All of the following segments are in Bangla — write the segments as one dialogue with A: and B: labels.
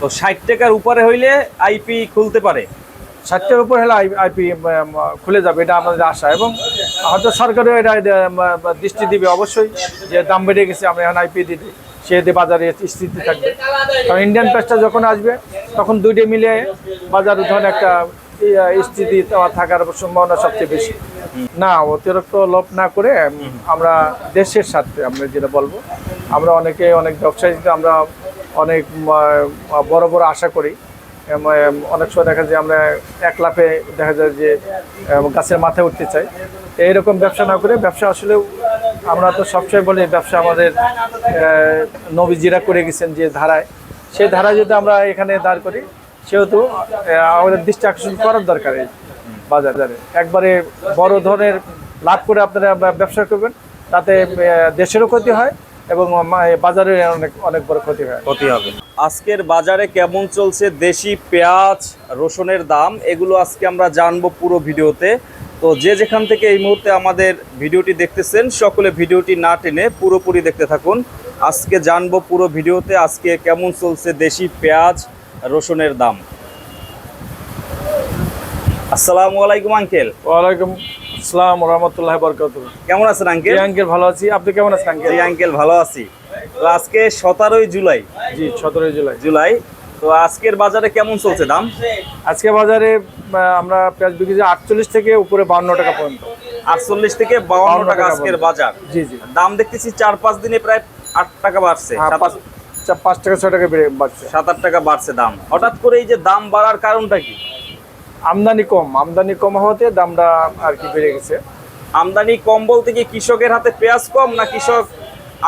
A: তো ষাট টাকার উপরে হইলে আইপি খুলতে পারে।
B: ষাটটার উপর হলে আইপি খুলে যাবে, এটা আমাদের আশা। এবং হয়তো সরকারও এটা দৃষ্টি দিবে অবশ্যই যে দাম বেড়ে গেছে, আমরা এখন আইপি দিতে সেতে বাজারে স্থিতি থাকবে। কারণ ইন্ডিয়ান প্যাসটা যখন আসবে, তখন দুইটা মিলে বাজার ধরেন একটা স্থিতি থাকার সম্ভাবনা সবচেয়ে বেশি। না, অতিরিক্ত লোভ না করে আমরা দেশের স্বার্থে আমরা যেটা বলব, আমরা অনেকে, অনেক ব্যবসায়ীতে আমরা অনেক বড় বড় আশা করি। অনেক সময় দেখা যায় আমরা এক লাফে দেখা যায় যে গাছের মাথায় উঠতে চাই। এইরকম ব্যবসা না করে ব্যবসা আসলে আমরা তো সবসময় বলি ব্যবসা আমাদের নবীজিরা করে গেছেন যে ধারায়। সেই ধারায় যদি আমরা এখানে দাঁড় করি, সেহেতু আমাদের দৃষ্টি আকর্ষণ করার দরকার এই বাজারে। একবারে বড় ধরনের লাভ করে আপনারা ব্যবসা করবেন, তাতে দেশেরও ক্ষতি হয় এবং বাজারে অনেক অনেক বড় ক্ষতি হয়।
A: ক্ষতি হবে। আজকের বাজারে কেমন চলছে দেশি পেঁয়াজ রসুনের দাম এগুলো আজকে আমরা জানব পুরো ভিডিওতে। তো যে যেখান থেকে এই মুহূর্তে আমাদের ভিডিওটি দেখতেছেন সকলে ভিডিওটি না টেনে পুরোপুরি দেখতে থাকুন। আজকে জানব পুরো ভিডিওতে আজকে কেমন চলছে দেশি পেঁয়াজ রসুনের দাম। আসসালামু আলাইকুম আঙ্কেল।
B: ওয়ালাইকুম আসসালাম রহমতুল্লাহ বরকাত
A: কেমন আছেন আঙ্কেল
B: আঙ্কেল ভালো আছি। আপনি কেমন আছেন আঙ্কেল
A: আঙ্কেল ভালো আছি। তো আজকে সতেরোই জুলাই।
B: জি সতেরোই জুলাই।
A: জুলাই। তো আজকের বাজারে কেমন চলছে দাম?
B: আজকে বাজারে আমরা পেঁয়াজ বিক্রি আটচল্লিশ থেকে উপরে বান্ন টাকা পর্যন্ত।
A: আটচল্লিশ থেকে বাউন্ন
B: 52
A: টাকা আজকের বাজার।
B: জি জি।
A: দাম দেখতেছি চার পাঁচ দিনে প্রায় আট টাকা বাড়ছে।
B: হ্যাঁ পাঁচ টাকা ছয় টাকা বাড়ছে।
A: সাত আট টাকা বাড়ছে দাম। হঠাৎ করে এই যে দাম বাড়ার কারণটা কি?
B: আমদানি কম আমদানি কম হওয়াতে দামটা আর কি বেড়ে গেছে।
A: আমদানি কম বলতে কি কৃষকের হাতে পেঁয়াজ কম না কৃষক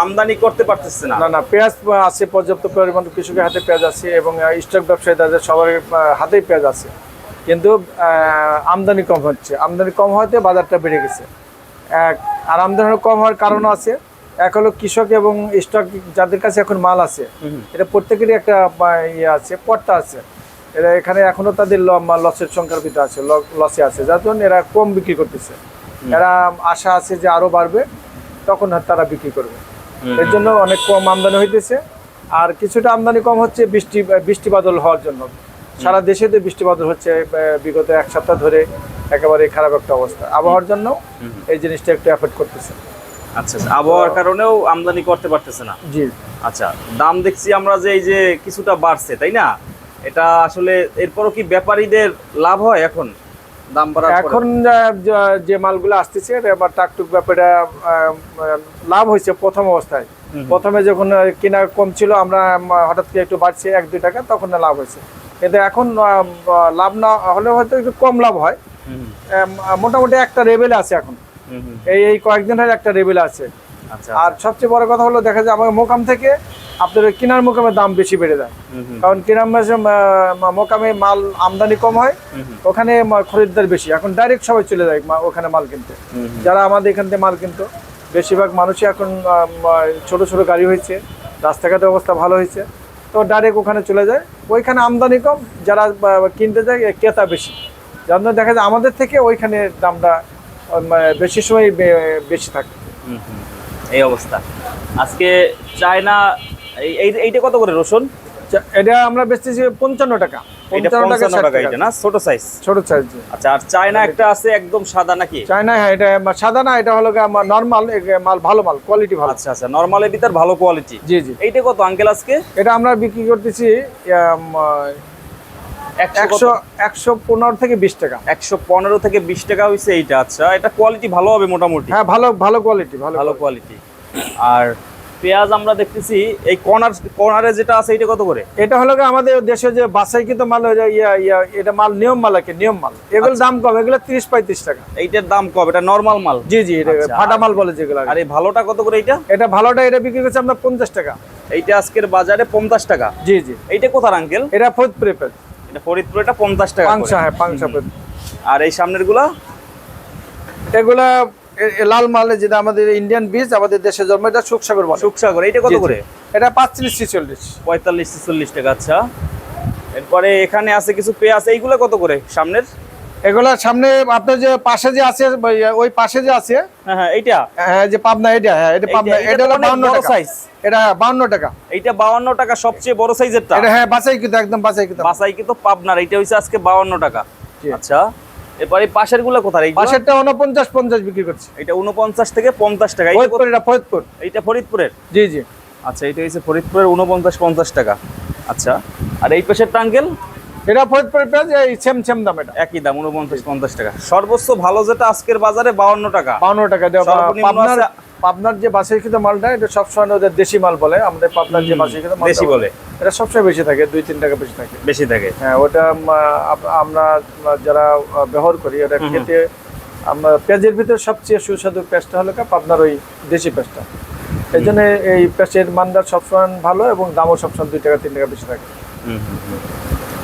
A: আমদানি করতে পারতেছে না?
B: না না পেঁয়াজ আছে পর্যাপ্ত পরিমাণ কৃষকের হাতে পেঁয়াজ আছে এবং স্টক ব্যবসায়ী তাদের সবার হাতেই পেঁয়াজ আছে। কিন্তু আমদানি কম হচ্ছে। আমদানি কম হওয়াতে বাজারটা বেড়ে গেছে। এক আর আমদানি কম হওয়ার কারণও আছে। এক হলো কৃষক এবং স্টক যাদের কাছে এখন মাল আছে এটা প্রত্যেকেরই একটা ইয়ে আছে পট্টা আছে। এরা এখানে এখনও তাদের লসের সংখ্যার ভিতরে আছে লসে আছে যার জন্য এরা কম বিক্রি করতেছে। এরা আশা আছে যে আরও বাড়বে তখন তারা বিক্রি করবে। এর জন্য অনেক কম আমদানি হইতেছে। আর কিছুটা আমদানি কম হচ্ছে বৃষ্টি বৃষ্টি বাদল হওয়ার জন্য। সারা দেশে তো বৃষ্টি বাদল হচ্ছে বিগত এক সপ্তাহ ধরে একেবারে খারাপ একটা অবস্থা। আবহাওয়ার জন্য এই জিনিসটা একটু এফেক্ট করতেছে।
A: আচ্ছা আচ্ছা, আবহাওয়ার কারণেও আমদানি করতে পারতেছে না।
B: জি।
A: আচ্ছা দাম দেখছি আমরা যে এই যে কিছুটা বাড়ছে তাই না? এটা আসলে এরপরও কি ব্যাপারীদের লাভ হয় এখন? দাম পরে?
B: এখন যে- মালগুলো আসতেছে এটা আবার টাকটুক ব্যাপারে লাভ হয়েছে প্রথম অবস্থায়। প্রথমে যখন কেনা কম ছিল আমরা হঠাৎ করে একটু বাড়ছে এক দুই টাকা তখন লাভ হয়েছে। কিন্তু এখন লাভ না হলে হয়তো একটু কম লাভ হয়। মোটামুটি একটা লেভেলে আছে এখন। এই এই কয়েকদিন হলে একটা লেভেল আছে। আর সবচেয়ে বড় কথা হলো দেখা যায় আমার মোকাম থেকে আপনার ওই কেনার মোকামে দাম বেশি বেড়ে যায়। কারণ কেনার মাসে মোকামে মাল আমদানি কম হয় ওখানে খরিদ্দার বেশি। এখন ডাইরেক্ট সবাই চলে যায় ওখানে মাল কিনতে। যারা আমাদের এখান থেকে মাল কিনতো বেশিরভাগ মানুষই এখন ছোট ছোট গাড়ি হয়েছে রাস্তাঘাটের অবস্থা ভালো হয়েছে তো ডাইরেক্ট ওখানে চলে যায়। ওইখানে আমদানি কম যারা কিনতে যায় ক্রেতা বেশি। যার জন্য দেখা যায় আমাদের থেকে ওইখানে দামটা বেশি সময় বেশি থাকে।
A: এই অবস্থা। আজকে চায়না এই এই- এইটা কত করে রসুন?
B: এটা আমরা বেচতেছি পঞ্চান্ন টাকা।
A: এটা
B: পঞ্চান্ন টাকা
A: পঞ্চান্ন
B: ষাট
A: টাকা
B: টাকা।
A: এটা না? ছোট সাইজ
B: ছোট সাইজ
A: আচ্ছা আর চায়না একটা আছে একদম সাদা নাকি?
B: চায়না হ্যাঁ এটা সাদা না এটা হলো নর্মাল মাল ভালো মাল কোয়ালিটি ভালো।
A: আচ্ছা আচ্ছা নর্মালের ভিতর ভালো কোয়ালিটি
B: জি জি।
A: এইটা কত আঙ্কেল আজকে?
B: এটা আমরা বিক্রি করতেছি
A: একশো
B: পনেরো থেকে বিশ টাকা।
A: একশো পনেরো থেকে বিশ টাকা হয়েছে এইটা আচ্ছা। এটা কোয়ালিটি ভালো হবে মোটামুটি?
B: হ্যাঁ ভালো ভালো কোয়ালিটি ভালো
A: ভালো কোয়ালিটি আর পেঁয়াজ আমরা দেখতেছি এই কর্নার কর্নারে যেটা আছে এইটা কত করে?
B: এটা হলো আমাদের দেশে যে মাল এটা মাল নিয়ম মাল আছে নিয়ম মাল। এগুলো
A: আচ্ছা।
B: দাম কম এগুলো তিরিশ পঁয়ত্রিশ টাকা।
A: এইটার দাম কম এটা নর্মাল মাল?
B: জি জি এটা
A: আচ্ছা।
B: ফাটা মাল বলে যেগুলো
A: আর এই ভালোটা কত করে
B: এটা ভালোটা এটা বিক্রি করছে আমরা পঞ্চাশ টাকা।
A: এইটা আজকের বাজারে পঞ্চাশ টাকা।
B: জি জি।
A: এইটা কোথার আঙ্কেল
B: এটা ফরিদপুরে পেঁয়াজ।
A: এটা ফরিদপুর এটা পঞ্চাশ টাকা
B: পাংশা হ্যাঁ পাংশা
A: আর এই সামনেরগুলা
B: এগুলা লাল মালে যেটা আমাদের ইন্ডিয়ান বীজ আমাদের দেশে জন্ম এটা সুখসাগর বলে।
A: সুখসাগর এইটা কত। করে?
B: এটা পাঁচত্রিশ ছিচল্লিশ
A: পঁয়তাল্লিশ ছেচল্লিশ টাকা আচ্ছা। এরপরে এখানে আছে কিছু পেঁয়াজ এইগুলো কত করে সামনের?
B: এগুলা সামনে আপনার যে পাশে যে আছে ওই- পাশে যে আছে
A: হ্যাঁ হ্যাঁ
B: হ্যাঁ যে পাবনা এটা হ্যাঁ এটা পাবনা এটা হলো টাকা।
A: size।
B: এটা হ্যাঁ বাউন্ন টাকা।
A: এইটা বাউান্ন টাকা সবচেয়ে বড় সাইজেরটা
B: এটা হ্যাঁ বাছাই কিন্তু একদম বাছাই কিন্তু
A: বাসাই কিন্তু পাবনার এইটা হচ্ছে আজকে বাউান্ন টাকা। আচ্ছা এরপরে পাশেরগুলো কোথায়?
B: পাশেরটা বিক্রি করছে।
A: এটা উনপঞ্চাশ থেকে পঞ্চাশ টাকা।
B: ফরিদপুর এটা
A: ফরিদপুরের?
B: জি জি।
A: আচ্ছা এটা ফরিদপুরের উনপঞ্চাশ পঞ্চাশ টাকা। আচ্ছা আর এই পাশের টাঙ্গেল
B: এটা ফরিদপুরের পেঁয়াজ এই সেম সেম দাম এটা।
A: একই দাম উনপঞ্চাশ পঞ্চাশ টাকা। সর্বোচ্চ ভালো যেটা আজকের বাজারে বাউন্ন টাকা।
B: বাউন্ন টাকা পাবনার পাবনার যে বাছাইকৃত মালটা এটা সবসময় ওদের দেশি মাল বলে। আমাদের পাবনার যে বাছাইকৃত মাল
A: দেশি বলে।
B: এটা সবসময় বেশি থাকে দুই তিন টাকা বেশি থাকে।
A: বেশি থাকে।
B: হ্যাঁ ওটা আমরা যারা ব্যবহার করি ওটা খেতে আমরা পেঁয়াজের ভিতরে সবচেয়ে সুস্বাদু পেঁয়াজটা হলো কি আপনার ওই দেশি পেঁয়াজটা। এই জন্য এই পেঁয়াজের মানটা সবসময় ভালো এবং দামও সবসময় দুই টাকা তিন টাকা বেশি থাকে।
A: হুম।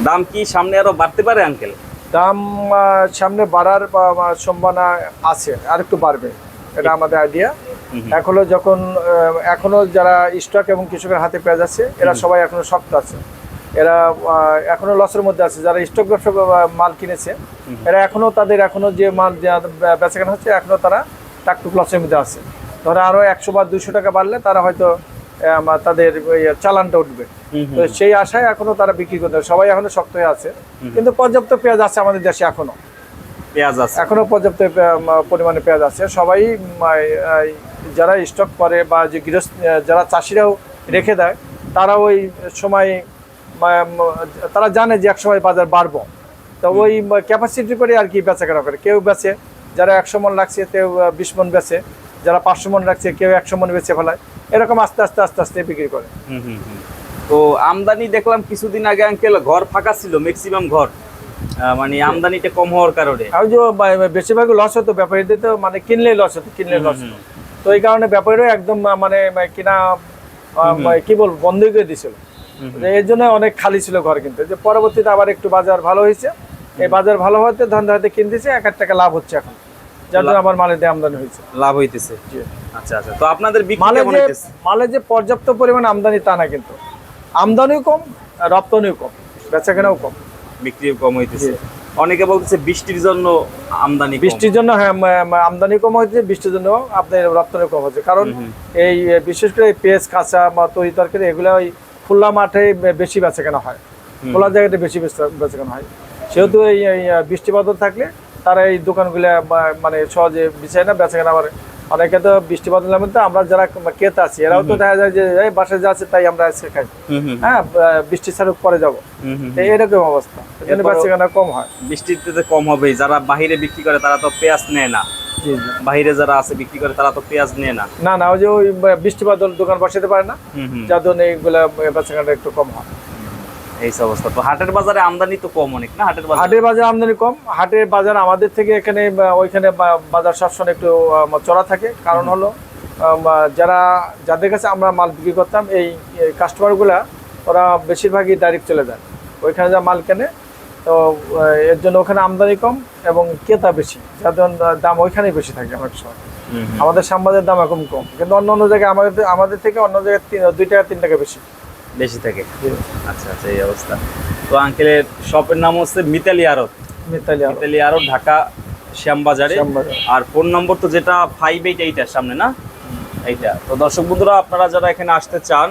A: দাম কি সামনে আরও বাড়তে পারে আঙ্কেল
B: দাম সামনে বাড়ার সম্ভাবনা আছে আর একটু বাড়বে। এটা আমাদের আইডিয়া এখনও যখন এখনও যারা স্টক এবং কৃষকের হাতে পেঁয়াজ আছে এরা সবাই এখনও শক্ত আছে। এরা এখনও লসের মধ্যে আছে। যারা স্টক ব্যবসা মাল কিনেছে এরা এখনও তাদের এখনও যে মাল বেচা কেনা হচ্ছে এখনও তারা টাকটুক লসের মধ্যে আছে। ধরো আরও একশো বা দুশো টাকা বাড়লে তারা হয়তো তাদের চালানটা উঠবে। তো সেই আশায় এখনও তারা বিক্রি করতে সবাই এখনও শক্ত হয়ে আছে। কিন্তু পর্যাপ্ত পেঁয়াজ আছে আমাদের দেশে এখনও।
A: পেঁয়াজ আছে।
B: এখনও পর্যাপ্ত পরিমাণে পেঁয়াজ আছে। সবাই যারা স্টক করে বা যে গৃহস্থ যারা চাষিরাও রেখে দেয় তারা ওই সময় তারা জানে যে এক সময় বাজার বাড়বো। তো ওই ক্যাপাসিটি করে আর কি বেচা কেনা করে। কেউ বেচে যারা একশো মন রাখছে কেউ বিশ মন বেচে। যারা পাঁচশো মন রাখছে কেউ একশো মন বেচে ফেলায় এরকম আস্তে আস্তে আস্তে আস্তে বিক্রি করে।
A: হুম, হুম, হুম। তো আমদানি দেখলাম কিছুদিন আগে আঙ্কেল ঘর ফাঁকা ছিল ম্যাক্সিমাম ঘর। মানে আমদানিটা কম হওয়ার কারণে।
B: আর যে বেশিরভাগ লস হতো ব্যাপারীদের তো মানে কিনলেই লস হতো কিনলে লস হতো। তো এই কারণে ব্যাপারীরা একদম মানে মানে কিনা কি বলব বন্ধই করে দিয়েছিল। এর জন্য অনেক খালি ছিল ঘর কিন্তু। যে পরবর্তীতে আবার একটু বাজার ভালো হয়েছে। এই বাজার ভালো হতে ধান ধাতে কিনতেছে এক এক টাকা লাভ হচ্ছে এখন। যার জন্য আমার মালের আমদানি হয়েছে।
A: লাভ হইতেছে। আচ্ছা আচ্ছা। তো আপনাদের
B: মালে যে মালে যে পর্যাপ্ত পরিমাণ আমদানি তা না কিন্তু। আমদানিও কম রপ্তানিও কম বেচা কেনাও কম।
A: বিক্রি কম হইতেছে। অনেকে বলতেছে বৃষ্টির জন্য আমদানি।
B: বৃষ্টির জন্য হ্যাঁ আমদানি কম হয়েছে বৃষ্টির জন্য আপনার রপ্তানি কম হচ্ছে কারণ এই বিশেষ করে পেঁয়াজ কাঁচা বা তরি তরকারি এগুলো ওই খোলা মাঠে বেশি বেচা কেনা হয় খোলা জায়গাতে বেশি বেচা কেনা হয়। সেহেতু এই এই, আহ, বৃষ্টি বাদল থাকলে তারা এই দোকানগুলো মানে সহজে বিছায় না বেচা কেনা করে। অনেকে তো বৃষ্টি বাদল আমরা যারা ক্রেতা আছি এরাও তো দেখা যায় যে এই বাসায় যা আছে তাই আমরা আজকে খাই। হ্যাঁ বৃষ্টি ছাড়ুক পরে যাব। এরকম অবস্থা। এই জন্য কেনা কম হয়।
A: বৃষ্টিতে তো কম হবেই। যারা বাহিরে বিক্রি করে তারা তো পেঁয়াজ নেয় না। বাহিরে যারা আছে বিক্রি করে তারা তো পেঁয়াজ নেয় না।
B: না না ওই যে ওই বৃষ্টি বাদল দোকান বসাতে পারে না। যার জন্য এইগুলা বেচাকেনাটা একটু কম হয়।
A: এই অবস্থা। তো হাটের বাজারে আমদানি তো কম অনেক না? হাটের বাজারে?
B: হাটের বাজার আমদানি কম। হাটের বাজার আমাদের থেকে এখানে ওইখানে বাজার সবসময় একটু চড়া থাকে। কারণ হলো যারা যাদের কাছে আমরা মাল বিক্রি করতাম এই কাস্টমারগুলা ওরা বেশিরভাগই ডাইরেক্ট চলে যায়। ওইখানে যা মাল কেনে তো এর জন্য ওখানে আমদানি কম এবং ক্রেতা বেশি। যার জন্য দাম ওইখানেই বেশি থাকে অনেক সময়। আমাদের সাম্বাদের দাম এখন কম। কিন্তু অন্য অন্য জায়গায় আমাদের আমাদের থেকে অন্য জায়গায় দুই টাকা তিন টাকা বেশি।
A: বেশি থাকে। আচ্ছা আচ্ছা এই অবস্থা। তো আঙ্কেলের শপের নাম হচ্ছে মিতালি আরত।
B: মিতালি আরও
A: মিতালি আরত ঢাকা শ্যামবাজারে। আর ফোন নম্বর তো যেটা ফাইভ এইট এইটার সামনে না? এইটা। তো দর্শক বন্ধুরা আপনারা যারা এখানে আসতে চান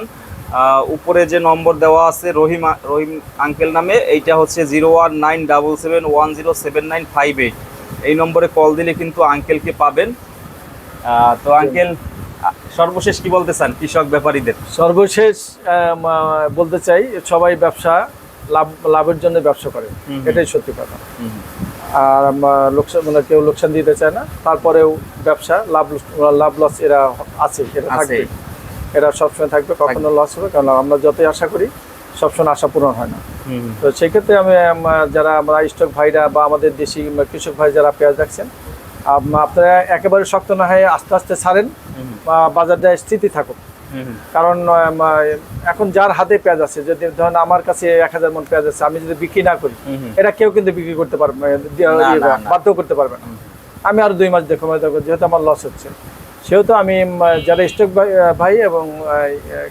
A: উপরে যে নম্বর দেওয়া আছে রহিম রহিম আঙ্কেল নামে এইটা হচ্ছে zero one nine double seven one zero seven nine five eight এই নম্বরে কল দিলে কিন্তু আঙ্কেলকে পাবেন। তো আঙ্কেল সর্বশেষ কি বলতে চান কৃষক ব্যাপারীদের?
B: সর্বশেষ বলতে চাই সবাই ব্যবসা লাভ লাভের জন্য ব্যবসা করে। এটাই সত্যি কথা। আর লোকসান মানে কেউ লোকসান দিতে চায় না তারপরেও ব্যবসা লাভ লাভ লস এরা আছে এটা। থাকবে। এরা সবসময় থাকবে কখনো লস হবে কারণ আমরা যতই আশা করি সবসময় আশা পূরণ হয় না। তো সেক্ষেত্রে আমি যারা আমরা স্টক ভাইরা বা আমাদের দেশি কৃষক ভাই যারা পেঁয়াজ রাখছেন আপনারা একেবারে শক্ত না হয়ে আস্তে আস্তে ছাড়েন বাজারটা স্থিতি থাকুক। কারণ এখন যার হাতে পেঁয়াজ আছে যদি ধরেন আমার কাছে এক হাজার মন পেঁয়াজ আছে আমি যদি বিক্রি না করি। এটা কেউ কিন্তু বিক্রি করতে পারবে ইয়ে। বাধ্য করতে পারবে না। আমি আরও দুই মাস দেখো যেহেতু আমার লস হচ্ছে সেহেতু আমি যারা স্টক ভাই এবং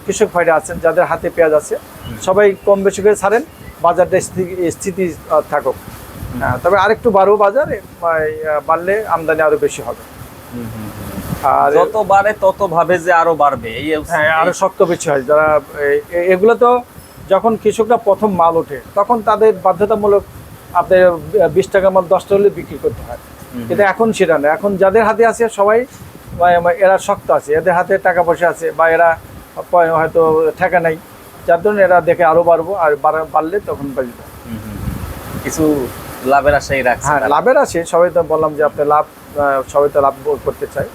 B: কৃষক ভাইরা আছেন যাদের হাতে পেঁয়াজ আছে সবাই কম বেশি করে ছাড়েন বাজারটা স্থি- স্থিতি থাকুক। তবে আরেকটু বাড়ো বাজার বাড়লে আমদানি আরও বেশি হবে। আর
A: যত বাড়ে তত ভাবে যে আরও বাড়বে
B: হ্যাঁ আরও শক্ত বেশি হয়। যারা এগুলো তো যখন কৃষকরা প্রথম মাল ওঠে তখন তাদের বাধ্যতামূলক আপনার বিশ টাকা মাল দশটা হলে বিক্রি করতে হয়। কিন্তু এখন সেটা না। এখন যাদের হাতে আছে সবাই এরা শক্ত আছে। এদের হাতে টাকা পয়সা আছে বা এরা হয়তো ঠেকা নাই। যার জন্য এরা দেখে আরও বাড়বো আর বাড়া- বাড়লে তখন বাড়বে
A: কিছু লাভের আশাই রাখছে
B: হ্যাঁ লাভের আছে সবাই তো বললাম যে আপনি লাভ সবাই তো লাভ করতে চায়।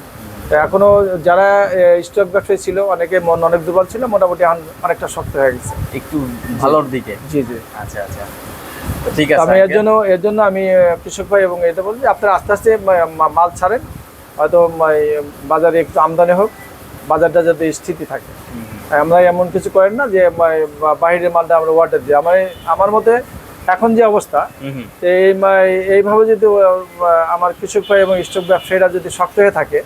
B: তো এখনও যারা স্টক ব্যবসায়ী ছিল অনেকে মন অনেক দুর্বল ছিল মোটামুটি এখন অনেকটা শক্ত হয়ে গেছে।
A: একটু ভালোর দিকে?
B: জি জি।
A: আচ্ছা আচ্ছা। ঠিক আছে
B: আমি এর জন্য এর জন্য আমি কৃষক ভাই এবং এটা বলছি আপনারা আস্তে আস্তে মাল ছাড়েন। হয়তো বাজারে একটু আমদানি হোক বাজারটা যাতে স্থিতি থাকে। আমরা এমন কিছু করেন না যে বাইরের মালটা আমরা ওয়াটার দিই। আমার আমার মতে এখন যে অবস্থা এই এইভাবে যদি আমার কৃষক ভাই এবং স্টক ব্যবসায়ীরা যদি শক্ত হয়ে থাকে।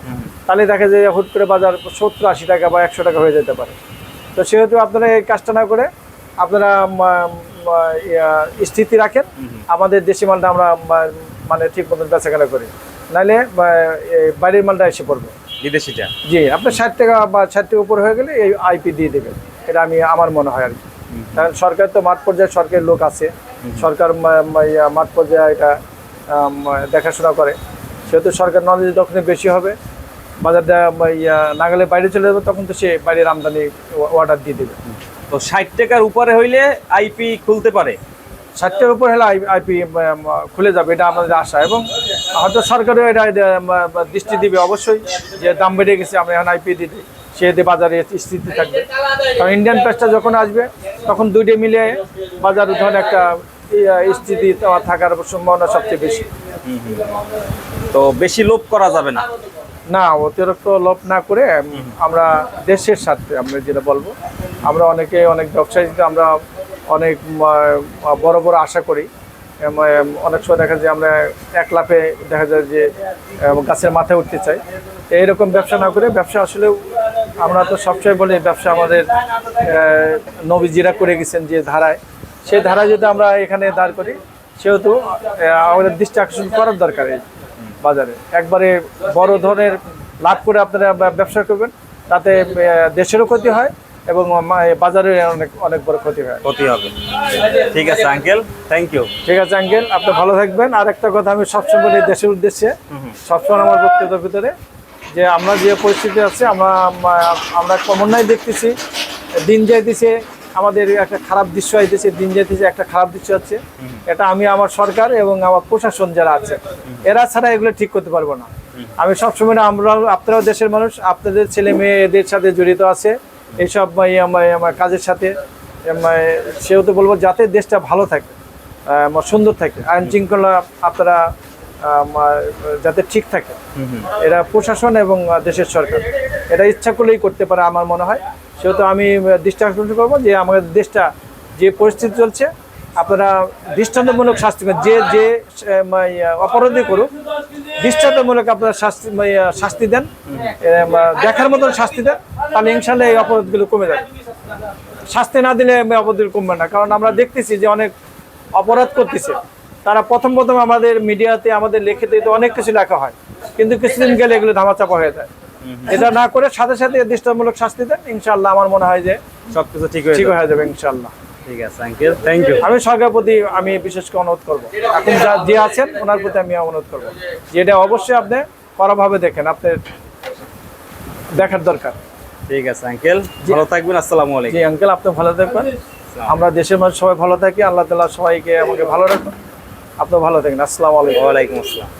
B: তাহলে দেখা যায় যে হুট করে বাজার সত্তর আশি টাকা বা একশো টাকা হয়ে যেতে পারে। তো সেহেতু আপনারা এই কাজটা না করে আপনারা স্থিতি রাখেন। আমাদের দেশি মালটা আমরা মানে ঠিক মতন বেচাকেনা করি। নাহলে বাইরের মালটা এসে পড়বে।
A: বিদেশিটা?
B: জি আপনার ষাট টাকা বা ষাট টাকা উপর হয়ে গেলে এই আইপি দিয়ে দেবেন। এটা আমি আমার মনে হয় আর কি। কারণ সরকার তো মাঠ পর্যায়ে সরকারের লোক আছে। সরকার মাঠ পর্যায়ে এটা দেখাশোনা করে। সেহেতু সরকার নলেজ যখন বেশি হবে। বাজার মা- ইয়া না গেলে বাইরে চলে যাবে তখন তো সে বাইরের আমদানি অর্ডার দিয়ে দেবে।
A: তো ষাট টাকার উপরে হইলে আইপি খুলতে পারে।
B: ষাটটার উপর হলে আইপি খুলে যাবে এটা আমাদের আশা। এবং হয়তো সরকারও এটা এটা, দৃষ্টি দিবে অবশ্যই যে দাম বেড়ে গেছে আমরা এখন আইপি দিতে সেহেতু বাজারে স্থিতি থাকবে। কারণ ইন্ডিয়ান প্রাইসটা যখন আসবে তখন দুইটা মিলে বাজার ধরেন একটা স্থিতি থাকার সম্ভাবনা সবচেয়ে বেশি।
A: তো বেশি লোভ করা যাবে না?
B: না অতিরিক্ত লোভ না করে আমরা দেশের স্বার্থে আমরা যেটা বলব আমরা অনেকে অনেক ব্যবসায়ীতে আমরা অনেক বড় বড় আশা করি। অনেক সময় দেখা যায় আমরা এক লাফে দেখা যায় যে গাছের মাথায় উঠতে চাই। এইরকম ব্যবসা না করে ব্যবসা আসলে আমরা তো সবসময় বলি ব্যবসা আমাদের নবীজিরা করে গেছেন যে ধারায়। সেই ধারায় যদি আমরা এখানে দাঁড় করি, সেহেতু আমাদের দৃষ্টি আকর্ষণ করার দরকার এই বাজারে। একবারে বড় ধরনের লাভ করে আপনারা ব্যবসা করবেন, তাতে দেশেরও ক্ষতি হয় এবং বাজারের অনেক অনেক বড় ক্ষতি হয়।
A: ক্ষতি হবে। ঠিক আছে আঙ্কেল থ্যাংক ইউ
B: ঠিক আছে আঙ্কেল আপনি ভালো থাকবেন। আর একটা কথা আমি সবসময় বলি দেশের উদ্দেশ্যে সবসময় আমার বক্তব্যের ভিতরে যে আমরা যে পরিস্থিতি আছে আমরা আমরা ক্রমান্বয়ে দেখতেছি দিন যাইতেছে আমাদের একটা খারাপ দৃশ্য আইতেছে দিন যাইতেছে একটা খারাপ দৃশ্য হচ্ছে এটা আমি আমার সরকার এবং আমার প্রশাসন যারা আছে এরা ছাড়া এগুলো ঠিক করতে পারব না। আমি সবসময় আমরা আপনারাও দেশের মানুষ আপনাদের ছেলে মেয়ে এদের সাথে জড়িত আছে। এইসব আমার আমার কাজের সাথে এম, সেহেতু বলব যাতে দেশটা ভালো থাকে সুন্দর থাকে আইন শৃঙ্খলা আপনারা যাতে ঠিক থাকে। এরা প্রশাসন এবং দেশের সরকার। এটা ইচ্ছা করলেই করতে পারে আমার মনে হয়। সেহেতু আমি দৃষ্টি আকর্ষণ করব যে আমাদের দেশটা যে পরিস্থিতি চলছে আপনারা দৃষ্টান্তমূলক শাস্তি যে যে অপরাধী করুক দৃষ্টান্তমূলক আপনারা শাস্তি শাস্তি দেন। দেখার মতন শাস্তি দেন তাহলে ইনশাল্লাহ এই অপরাধগুলো কমে যাবে। শাস্তি না দিলে অপরাধগুলো কমবে না কারণ আমরা দেখতেছি যে অনেক অপরাধ করতেছে। তারা প্রথম প্রথম আমাদের মিডিয়াতে আমাদের লেখিতে অনেক কিছু লেখা হয় কিন্তু কিছুদিন গেলে এগুলো ধামাচাপা হয়ে যায়। এটা না করে সাথে সাথে দৃষ্টান্তমূলক শাস্তি দেন ইনশাল্লাহ আমার মনে হয় যে
A: সবকিছু ঠিক
B: ঠিক হয়ে যাবে ইনশাল্লাহ।
A: ঠিক আছে আঙ্কেল থ্যাংক ইউ
B: আমি সরকারের প্রতি আমি বিশেষ করে অনুরোধ করব। এখন যা যে আছেন ওনার প্রতি আমি অনুরোধ করব। যে এটা অবশ্যই আপনি কড়াভাবে দেখেন আপনার দেখার দরকার।
A: ঠিক আছে আঙ্কেল ভালো থাকবেন আসসালামু
B: জি
A: আলাইকুম।
B: আঙ্কেল আপনি ভালো থাকবেন। আমরা দেশের মানুষ সবাই ভালো থাকি আল্লাহ তালা সবাইকে আমাকে ভালো রাখুন আপনি ভালো থাকেন আসসালামু আলাইকুম।
A: ওয়ালাইকুম আসসালাম।